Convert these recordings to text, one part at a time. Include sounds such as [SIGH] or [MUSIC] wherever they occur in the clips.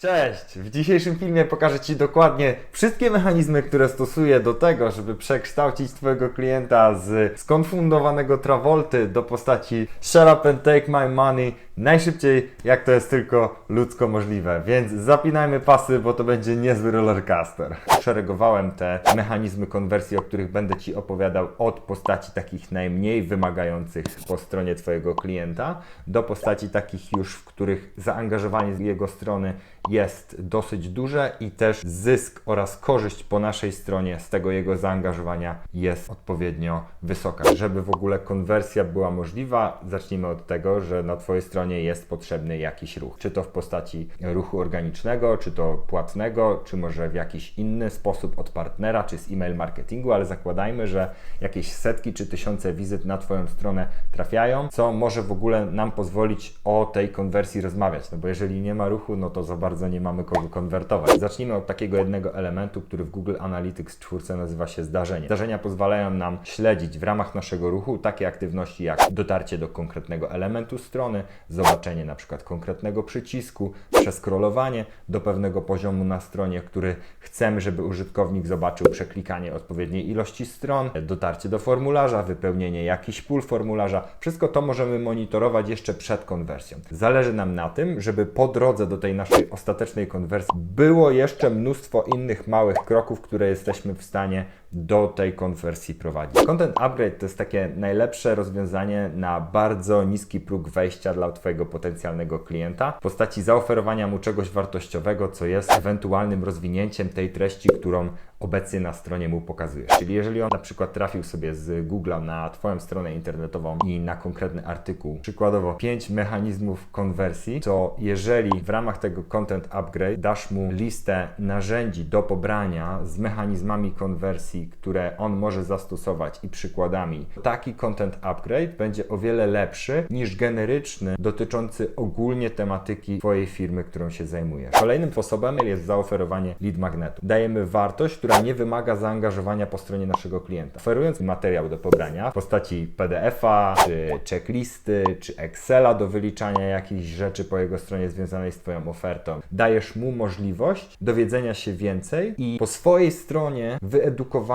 Cześć! W dzisiejszym filmie pokażę Ci dokładnie wszystkie mechanizmy, które stosuję do tego, żeby przekształcić Twojego klienta z skonfundowanego Travolty do postaci Shut up and take my money najszybciej, jak to jest tylko ludzko możliwe. Więc zapinajmy pasy, bo to będzie niezły rollercoaster. Szeregowałem te mechanizmy konwersji, o których będę Ci opowiadał od postaci takich najmniej wymagających po stronie Twojego klienta do postaci takich już, w których zaangażowanie z jego strony jest dosyć duże i też zysk oraz korzyść po naszej stronie z tego jego zaangażowania jest odpowiednio wysoka. Żeby w ogóle konwersja była możliwa, zacznijmy od tego, że na Twojej stronie jest potrzebny jakiś ruch. Czy to w postaci ruchu organicznego, czy to płatnego, czy może w jakiś inny sposób od partnera, czy z e-mail marketingu, ale zakładajmy, że jakieś setki czy tysiące wizyt na Twoją stronę trafiają, co może w ogóle nam pozwolić o tej konwersji rozmawiać. No bo jeżeli nie ma ruchu, no to za bardzo nie mamy kogo konwertować. Zacznijmy od takiego jednego elementu, który w Google Analytics 4 nazywa się zdarzenie. Zdarzenia pozwalają nam śledzić w ramach naszego ruchu takie aktywności jak dotarcie do konkretnego elementu strony, zobaczenie na przykład konkretnego przycisku, przeskrolowanie do pewnego poziomu na stronie, który chcemy, żeby użytkownik zobaczył, przeklikanie odpowiedniej ilości stron, dotarcie do formularza, wypełnienie jakichś pól formularza. Wszystko to możemy monitorować jeszcze przed konwersją. Zależy nam na tym, żeby po drodze do tej naszej ostatecznej konwersji było jeszcze mnóstwo innych małych kroków, które jesteśmy w stanie do tej konwersji prowadzić. Content Upgrade to jest takie najlepsze rozwiązanie na bardzo niski próg wejścia dla Twojego potencjalnego klienta w postaci zaoferowania mu czegoś wartościowego, co jest ewentualnym rozwinięciem tej treści, którą obecnie na stronie mu pokazujesz. Czyli jeżeli on na przykład trafił sobie z Google'a na Twoją stronę internetową i na konkretny artykuł, przykładowo 5 mechanizmów konwersji, to jeżeli w ramach tego Content Upgrade dasz mu listę narzędzi do pobrania z mechanizmami konwersji, które on może zastosować i przykładami, taki Content Upgrade będzie o wiele lepszy niż generyczny dotyczący ogólnie tematyki Twojej firmy, którą się zajmujesz. Kolejnym sposobem jest zaoferowanie lead magnetu. Dajemy wartość, która nie wymaga zaangażowania po stronie naszego klienta. Oferując materiał do pobrania w postaci PDF-a, czy checklisty, czy Excela do wyliczania jakichś rzeczy po jego stronie związanej z Twoją ofertą, dajesz mu możliwość dowiedzenia się więcej i po swojej stronie wyedukowania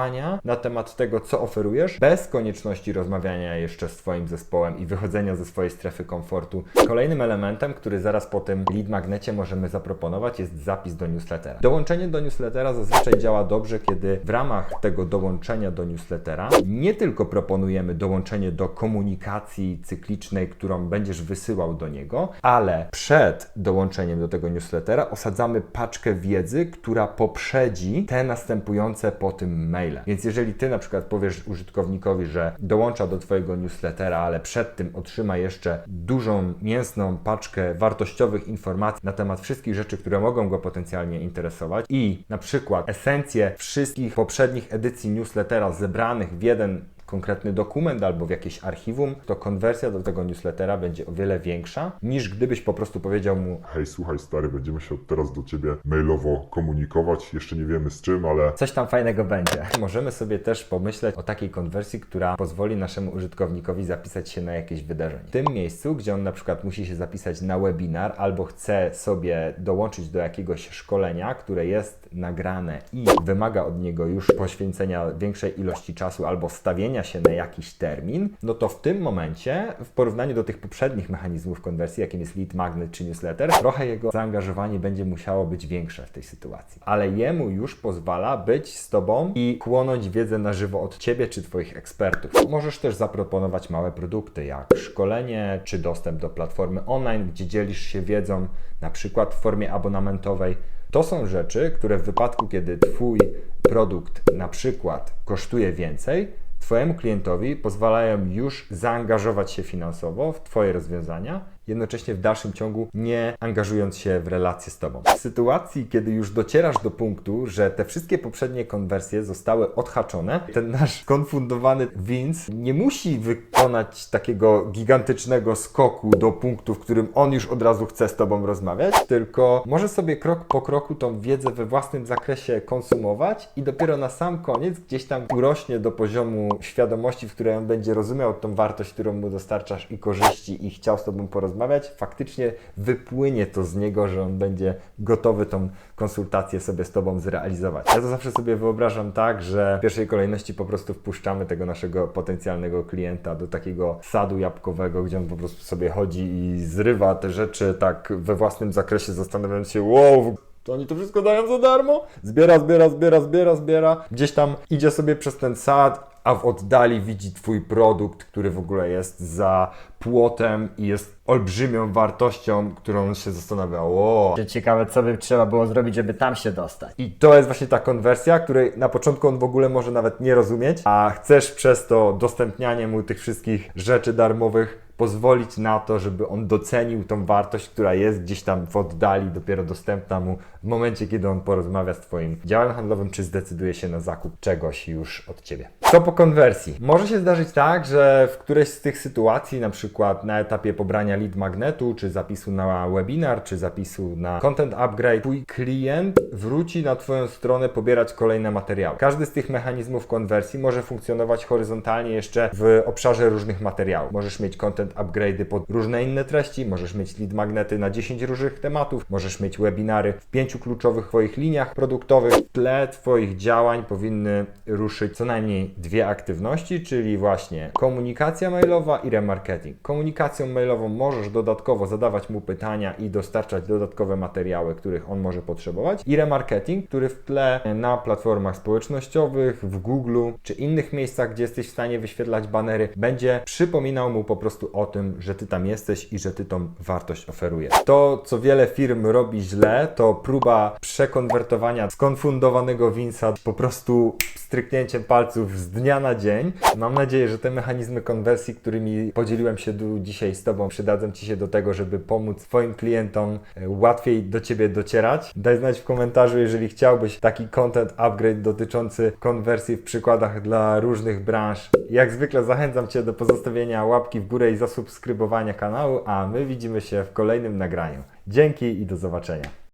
na temat tego, co oferujesz, bez konieczności rozmawiania jeszcze z Twoim zespołem i wychodzenia ze swojej strefy komfortu. Kolejnym elementem, który zaraz po tym lead magnecie możemy zaproponować, jest zapis do newslettera. Dołączenie do newslettera zazwyczaj działa dobrze, kiedy w ramach tego dołączenia do newslettera nie tylko proponujemy dołączenie do komunikacji cyklicznej, którą będziesz wysyłał do niego, ale przed dołączeniem do tego newslettera osadzamy paczkę wiedzy, która poprzedzi te następujące po tym maile. Więc jeżeli ty na przykład powiesz użytkownikowi, że dołącza do twojego newslettera, ale przed tym otrzyma jeszcze dużą, mięsną paczkę wartościowych informacji na temat wszystkich rzeczy, które mogą go potencjalnie interesować i na przykład esencję wszystkich poprzednich edycji newslettera zebranych w jeden konkretny dokument albo w jakieś archiwum, to konwersja do tego newslettera będzie o wiele większa niż gdybyś po prostu powiedział mu Hej, słuchaj stary, będziemy się od teraz do ciebie mailowo komunikować. Jeszcze nie wiemy z czym, ale coś tam fajnego będzie. [LAUGHS] Możemy sobie też pomyśleć o takiej konwersji, która pozwoli naszemu użytkownikowi zapisać się na jakieś wydarzenie. W tym miejscu, gdzie on na przykład musi się zapisać na webinar albo chce sobie dołączyć do jakiegoś szkolenia, które jest nagrane i wymaga od niego już poświęcenia większej ilości czasu albo stawienia się na jakiś termin, no to w tym momencie, w porównaniu do tych poprzednich mechanizmów konwersji, jakim jest lead magnet czy newsletter, trochę jego zaangażowanie będzie musiało być większe w tej sytuacji. Ale jemu już pozwala być z Tobą i chłonąć wiedzę na żywo od Ciebie czy Twoich ekspertów. Możesz też zaproponować małe produkty, jak szkolenie czy dostęp do platformy online, gdzie dzielisz się wiedzą, na przykład w formie abonamentowej. To są rzeczy, które w wypadku, kiedy Twój produkt na przykład kosztuje więcej, Twojemu klientowi pozwalają już zaangażować się finansowo w Twoje rozwiązania, jednocześnie w dalszym ciągu nie angażując się w relacje z Tobą. W sytuacji, kiedy już docierasz do punktu, że te wszystkie poprzednie konwersje zostały odhaczone, ten nasz konfundowany Vince nie musi wykonać takiego gigantycznego skoku do punktu, w którym on już od razu chce z Tobą rozmawiać, tylko może sobie krok po kroku tą wiedzę we własnym zakresie konsumować i dopiero na sam koniec gdzieś tam urośnie do poziomu świadomości, w której on będzie rozumiał tą wartość, którą mu dostarczasz i korzyści i chciał z Tobą porozmawiać porozmawiać, faktycznie wypłynie to z niego, że on będzie gotowy tą konsultację sobie z Tobą zrealizować. Ja to zawsze sobie wyobrażam tak, że w pierwszej kolejności po prostu wpuszczamy tego naszego potencjalnego klienta do takiego sadu jabłkowego, gdzie on po prostu sobie chodzi i zrywa te rzeczy tak we własnym zakresie, zastanawiając się, wow, to oni to wszystko dają za darmo? Zbiera, zbiera, zbiera, zbiera, zbiera. Gdzieś tam idzie sobie przez ten sad, a w oddali widzi Twój produkt, który w ogóle jest za płotem i jest olbrzymią wartością, którą się zastanawia, o, Ciekawe, co by trzeba było zrobić, żeby tam się dostać. i to jest właśnie ta konwersja, której na początku on w ogóle może nawet nie rozumieć, a chcesz przez to dostępnianie mu tych wszystkich rzeczy darmowych pozwolić na to, żeby on docenił tą wartość, która jest gdzieś tam w oddali, dopiero dostępna mu w momencie, kiedy on porozmawia z Twoim działem handlowym, czy zdecyduje się na zakup czegoś już od Ciebie. Co po konwersji? Może się zdarzyć tak, że w którejś z tych sytuacji, na przykład na etapie pobrania lead magnetu, czy zapisu na webinar, czy zapisu na content upgrade, Twój klient wróci na Twoją stronę pobierać kolejne materiały. Każdy z tych mechanizmów konwersji może funkcjonować horyzontalnie jeszcze w obszarze różnych materiałów. Możesz mieć content upgrade'y pod różne inne treści, możesz mieć lead magnety na 10 różnych tematów, możesz mieć webinary w pięciu kluczowych Twoich liniach produktowych. W tle Twoich działań powinny ruszyć co najmniej dwie aktywności, czyli właśnie komunikacja mailowa i remarketing. Komunikacją mailową możesz dodatkowo zadawać mu pytania i dostarczać dodatkowe materiały, których on może potrzebować. I remarketing, który w tle na platformach społecznościowych, w Google czy innych miejscach, gdzie jesteś w stanie wyświetlać banery, będzie przypominał mu po prostu o tym, że ty tam jesteś i że ty tą wartość oferujesz. To, co wiele firm robi źle, to próba przekonwertowania skonfundowanego Vinsa po prostu stryknięciem palców z dnia na dzień. Mam nadzieję, że te mechanizmy konwersji, którymi podzieliłem się dzisiaj z Tobą, przydadzą Ci się do tego, żeby pomóc Twoim klientom e, łatwiej do Ciebie docierać. Daj znać w komentarzu, jeżeli chciałbyś taki content upgrade dotyczący konwersji w przykładach dla różnych branż. Jak zwykle zachęcam Cię do pozostawienia łapki w górę i zasubskrybowania kanału, a my widzimy się w kolejnym nagraniu. Dzięki i do zobaczenia.